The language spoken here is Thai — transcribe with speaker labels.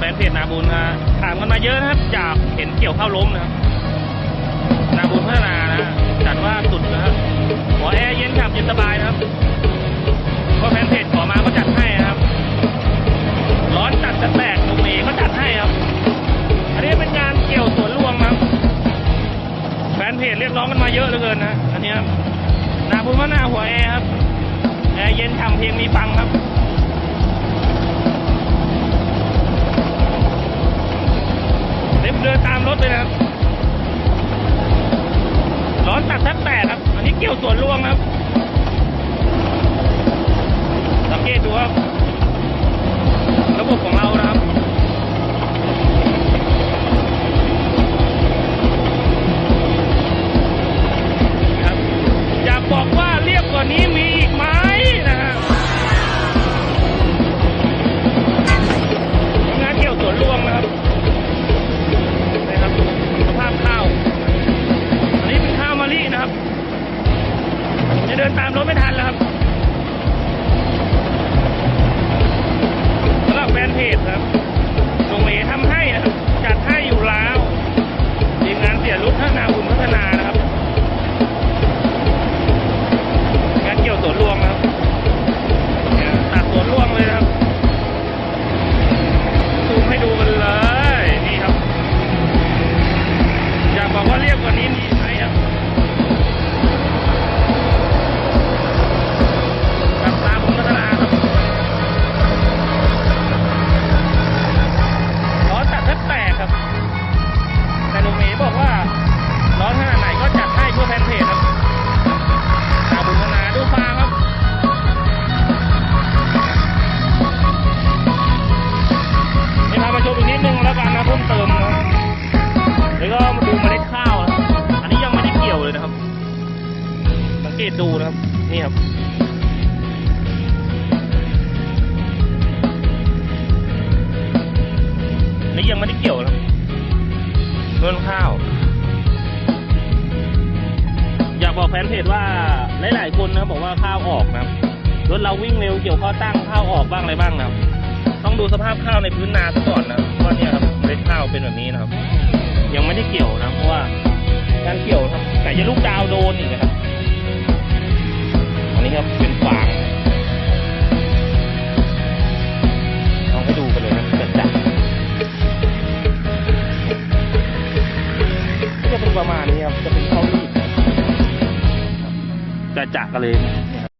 Speaker 1: แฟนเพจนาบุญนะถามกันมาเยอะนะครับจากเห็นเกี่ยวข้าวล้มนะครับนาบุญพัฒนานะจัดว่าสุดนะครับหัวแอร์เย็นขับเย็นสบายนะครับก็แฟนเพจขอมาก็จัดให้นะครับ ร้อนจัดจะแตกตรงนี้ก็จัดให้ครับ อันนี้เป็นงานเกี่ยวสวนรวงนะครับ แฟนเพจเรียกร้องกันมาเยอะเหลือเกินนะอันนี้ครับนาบุญพัฒนาหัวแอร์ครับแอร์เย็นทำเพลงมีฟังครับ เดินตามรถเลยนะครับร้อนตัดแทบแตกครับ อันนี้เกี่ยวสวนรวงครับ สังเกตดูครับ ระบบของเรานะครับครับอยากบอกว่าเรียบกว่านี้มี บอกว่าเรียบกว่านี้มี ตดูนะครับ นี่ครับนนี้ยังไม่ได้เกี่ยวนะครับเงินข้าว อยากบอกแฟนเพจว่าหลายๆคนนะบอกว่าข้าวออกนะรถเราวิ่งเร็วเกี่ยวข้อตั้งข้าวออกบ้างอะไรบ้างนะต้องดูสภาพข้าวในพื้นนาซะก่อนนะครับว่าเนี่ยครับเมล็ดข้าวเป็นแบบนี้นะครับ ยังไม่ได้เกี่ยวนะเพราะว่าการเกี่ยวครับแต่จะลูกดาวโดนอีกนะครับ ประมาณนี้ครับจะเป็นข้าวรีดจะจัดกันเลย